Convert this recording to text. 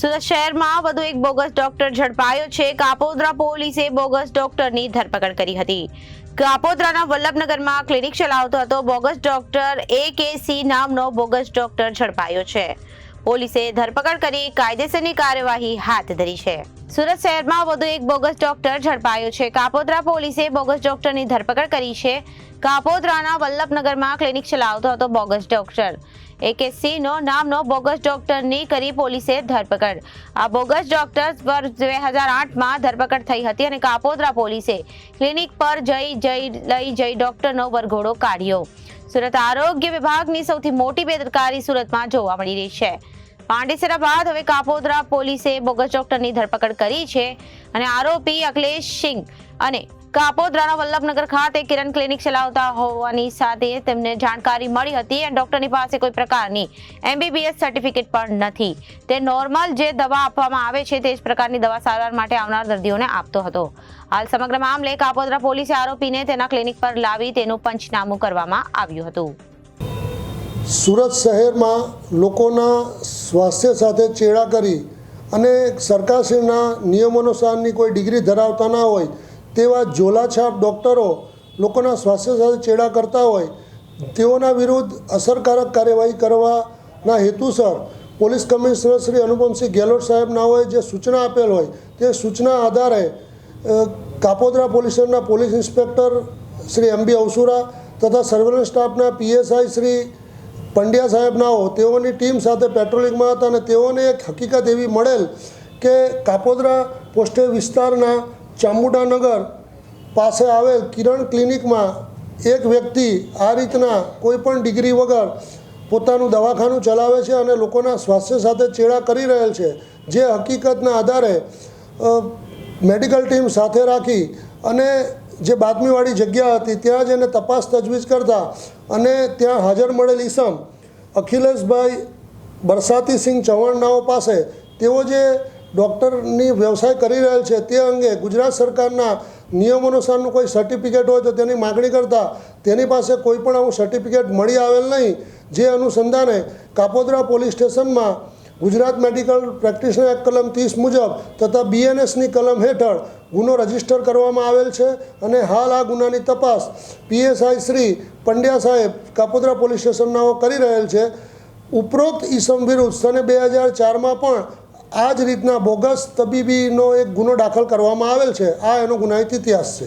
સુરત શહેરમાં વધુ એક બોગસ ડોક્ટર ઝડપાયો છે. કાપોદ્રા પોલીસે બોગસ ડોક્ટરની ધરપકડ કરી હતી. કાપોદ્રાના વલ્લભનગરમાં ક્લિનિક ચલાવતો હતો. બોગસ ડોક્ટર એ કે સી નામનો બોગસ ડોક્ટર ઝડપાયો છે. પોલીસે ધરપકડ કરી કાયદેસરની કાર્યવાહી હાથ ધરી છે. સુરત શહેરમાં વધુ એક બોગસ ડોક્ટર ઝડપાયો છે. કાપોદ્રા પોલીસે બોગસ ડોક્ટરની ધરપકડ કરી છે. કાપોદ્રાના વલ્લભનગરમાં ક્લિનિક ચલાવતો હતો બોગસ ડોક્ટર. એકેસી નો નામનો બોગસ ડોક્ટરની કરી પોલીસે ધરપકડ. આ બોગસ ડોક્ટર પર બે હજાર આઠમાં ધરપકડ થઈ હતી અને કાપોદ્રા પોલીસે ક્લિનિક પર જઈ જઈ લઈ જઈ ડોક્ટરનો વરઘોડો કાઢ્યો. સુરત આરોગ્ય વિભાગની સૌથી મોટી બેદરકારી સુરતમાં જોવા મળી રહી છે. પાંડેસરા બાદ હવે કાપોદ્રા પોલીસે બોગસ ડોક્ટરની ધરપકડ કરી છે અને આરોપી અખિલેશ સિંહ અને કાપોદ્રાના વલ્લભનગર ખાતે કિરણ ક્લિનિક ચલાવતા હોવાની સાથે તેમને જાણકારી મળી હતી અને ડોક્ટરની પાસે કોઈ પ્રકારની એમબીબીએસ સર્ટિફિકેટ પણ નથી. તે નોર્મલ જે દવા આપવામાં આવે છે તે જ પ્રકારની દવા સારવાર માટે આવનાર દર્દીઓને આપતો હતો. હાલ સમગ્ર મામલે કાપોદ્રા પોલીસે આરોપીને તેના ક્લિનિક પર લાવી તેનું પંચનામું કરવામાં આવ્યું હતું. સુરત શહેરમાં લોકોના સ્વાસ્થ્ય સાથે ચેડા કરી અને સરકારશ્રીના નિયમોનુસારની કોઈ ડિગ્રી ધરાવતા ના હોય તેવા ઝોલાછાપ ડૉક્ટરો લોકોના સ્વાસ્થ્ય સાથે ચેડા કરતા હોય, તેઓના વિરુદ્ધ અસરકારક કાર્યવાહી કરવાના હેતુસર પોલીસ કમિશનર શ્રી અનુપમસિંહ ગેહલોત સાહેબના હોય, જે સૂચના આપેલ હોય, તે સૂચના આધારે Kapodra police police inspector Shri M B Avasura તથા સર્વેલન્સ સ્ટાફના પીએસઆઈ શ્રી પંડ્યા સાહેબનાઓ તેઓની ટીમ સાથે પેટ્રોલિંગમાં હતા અને તેઓને એક હકીકત એવી મળેલ કે કાપોદ્રા પોસ્ટે વિસ્તારના ચામુંડાનગર પાસે આવેલ કિરણ ક્લિનિકમાં એક વ્યક્તિ આ રીતના કોઈપણ ડિગ્રી વગર પોતાનું દવાખાનું ચલાવે છે અને લોકોના સ્વાસ્થ્ય સાથે ચેડા કરી રહેલ છે, જે હકીકતના આધારે મેડિકલ ટીમ સાથે રાખી અને જે બાતમીવાળી જગ્યા હતી, ત્યાં જ એને તપાસ તજવીજ કરતા અને ત્યાં હાજર મળેલ ઈસમ અખિલેશભાઈ બરસાતીસિંહ ચવાણનાઓ પાસે, તેઓ જે ડૉક્ટરની વ્યવસાય કરી રહેલ છે તે અંગે ગુજરાત સરકારના નિયમ અનુસારનું કોઈ સર્ટિફિકેટ હોય તો તેની માગણી કરતાં તેની પાસે કોઈ પણ આવું સર્ટિફિકેટ મળી આવેલ નહીં. જે અનુસંધાને કાપોદ્રા પોલીસ સ્ટેશનમાં ગુજરાત મેડિકલ પ્રેક્ટિશનર એક્ટ કલમ ત્રીસ મુજબ તથા બીએનએસની કલમ હેઠળ ગુનો રજિસ્ટર કરવામાં આવેલ છે અને હાલ આ ગુનાની તપાસ પીએસઆઈ શ્રી પંડ્યા સાહેબ કાપોદ્રા પોલીસ સ્ટેશનનાઓ કરી રહેલ છે. ઉપરોક્ત ઈસમ વિરુદ્ધ સને બે હજાર ચારમાં પણ આ જ રીતના બોગસ તબીબીનો એક ગુનો દાખલ કરવામાં આવેલ છે. આ એનો ગુનાહિત ઇતિહાસ છે.